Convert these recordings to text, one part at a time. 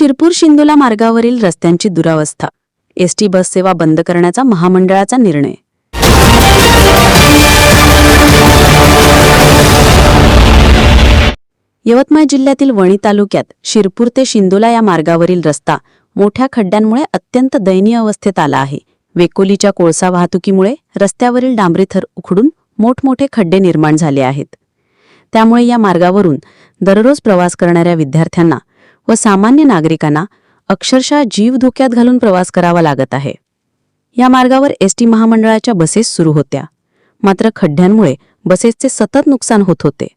शिरपूर शिंदोला मार्गावरील रस्त्यांची दुरावस्था. ST bus सेवा बंद करण्याचा महामंडळाचा निर्णय. यवतमाळ जिल्ह्यातील वणी तालुक्यात शिरपूर ते शिंदोला या मार्गावरील रस्ता मोठ्या खड्ड्यांमुळे अत्यंत दयनीय अवस्थेत आला आहे. वेकोलीच्या कोळसा वाहतुकीमुळे रस्त्यावरील डांबरी थर उखडून मोठमोठे खड्डे निर्माण झाले आहेत. त्यामुळे या मार्गावरून दररोज प्रवास करणाऱ्या विद्यार्थ्यांना व सामान्य नागरिकांना अक्षरशः जीव धोक्यात घालून प्रवास करावा लागत आहे. या मार्गावर एसटी महामंडळाच्या बसेस सुरू होत्या. मात्र खड्ड्यांमुळे बसेसचे सतत नुकसान होत होते.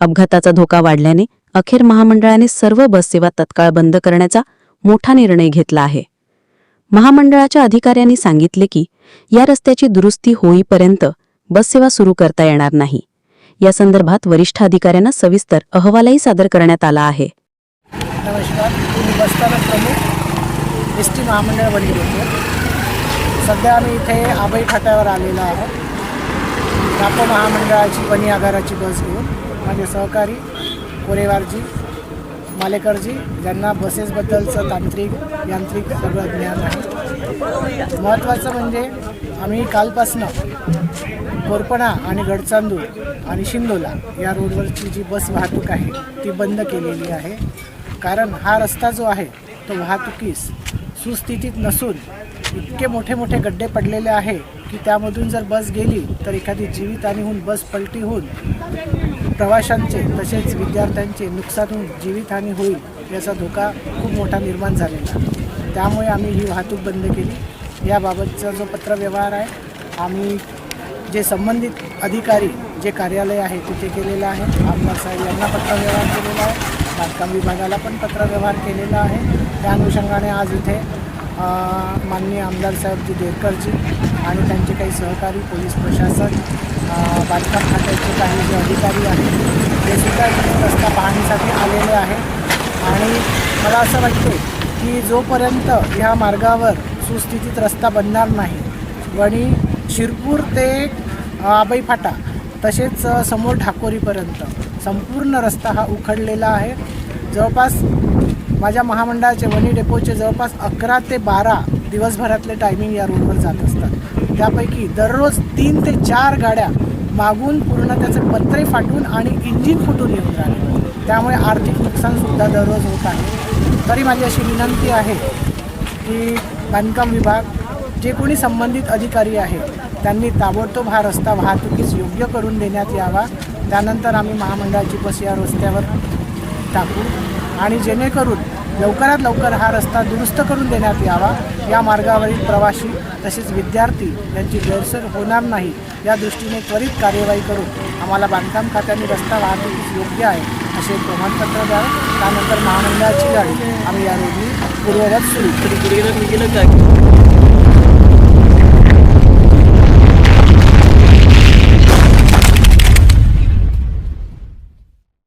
अपघाताचा धोका वाढल्याने अखेर महामंडळाने सर्व बससेवा तत्काळ बंद करण्याचा मोठा निर्णय घेतला आहे. महामंडळाच्या अधिकाऱ्यांनी सांगितले की या रस्त्याची दुरुस्ती होईपर्यंत बससेवा सुरू करता येणार नाही. या संदर्भात वरिष्ठ अधिकाऱ्यांना सविस्तर अहवालही सादर करण्यात आला आहे. नमस्कार. मी बसस्थानक प्रमुख एस टी महामंडळ वणी होतो. सध्या आम्ही इथे आबई फाट्यावर आलेलो आहोत. नाको महामंडळाची वणी आगाराची बस घेऊन माझे सहकारी कोरेवारजी मालेकरजी ज्यांना बसेसबद्दलचं तांत्रिक यांत्रिक सगळं ज्ञान आहे. महत्त्वाचं म्हणजे आम्ही कालपासनं कोरपणा आणि गडचांदूर आणि शिंदोला या रोडवरची जी बस वाहतूक आहे ती बंद केलेली आहे. कारण हा रस्ता जो आहे तो वाहतुकीस सुस्थितीत नसून इतके मोठे मोठे गड्डे पडलेले आहे की त्यामधून जर बस गेली तर एखादी जीवितहानी होऊन बस पलटी होऊन प्रवाशांचे तसेच विद्यार्थ्यांचे नुकसान होऊन जीवितहानी होईल याचा धोका खूप मोठा निर्माण झालेला त्यामुळे आम्ही ही वाहतूक बंद केली. याबाबतचा जो पत्रव्यवहार आहे आम्ही जे संबंधित अधिकारी जे कार्यालय आहे तिथे केलेलं आहे. आमदार साहेब यांना पत्रव्यवहार केलेला आहे. बांधकाम विभागाला पण पत्रव्यवहार केलेला आहे. त्या अनुषंगाने आज इथे माननीय आमदार साहेबजी देरकरजी आणि त्यांचे काही सहकारी पोलीस प्रशासन बांधकाम खात्याचे काही जे अधिकारी आहेत ते सुद्धा रस्ता पाहणीसाठी आलेले आहेत. आणि मला असं वाटते की जोपर्यंत ह्या मार्गावर सुस्थितीत रस्ता बनणार नाही वणी शिरपूर ते आबई फाटा तसेच समोर ढाकोरीपर्यंत संपूर्ण रस्ता हा उखडलेला आहे. जवळपास माझ्या महामंडळाचे वणी डेपोचे जवळपास अकरा ते बारा दिवसभरातले टायमिंग या रोडवर जात असतात. त्यापैकी दररोज तीन ते चार गाड्या मागून पूर्ण त्याचे पत्रे फाटून आणि इंजिन फुटून येऊन राहिले. त्यामुळे आर्थिक नुकसानसुद्धा दररोज होत आहे. तरी माझी अशी विनंती आहे की बांधकाम विभाग जे कोणी संबंधित अधिकारी आहे त्यांनी ताबडतोब हा रस्ता वाहतुकीस योग्य करून देण्यात यावा. त्यानंतर आम्ही महामंडळाची बस या रस्त्यावर टाकू. आणि जेणेकरून लवकरात लवकर हा रस्ता दुरुस्त करून देण्यात यावा. या मार्गावरील प्रवासी तसेच विद्यार्थी यांची गैरसोय होणार नाही. या दृष्टीने त्वरित कार्यवाही करून आम्हाला बांधकाम खात्याने रस्ता वाहतुकीस योग्य आहे असे प्रमाणपत्र द्यावं. त्यानंतर महामंडळाची गाडी आम्ही या रोजी पूर्ववत सुरू.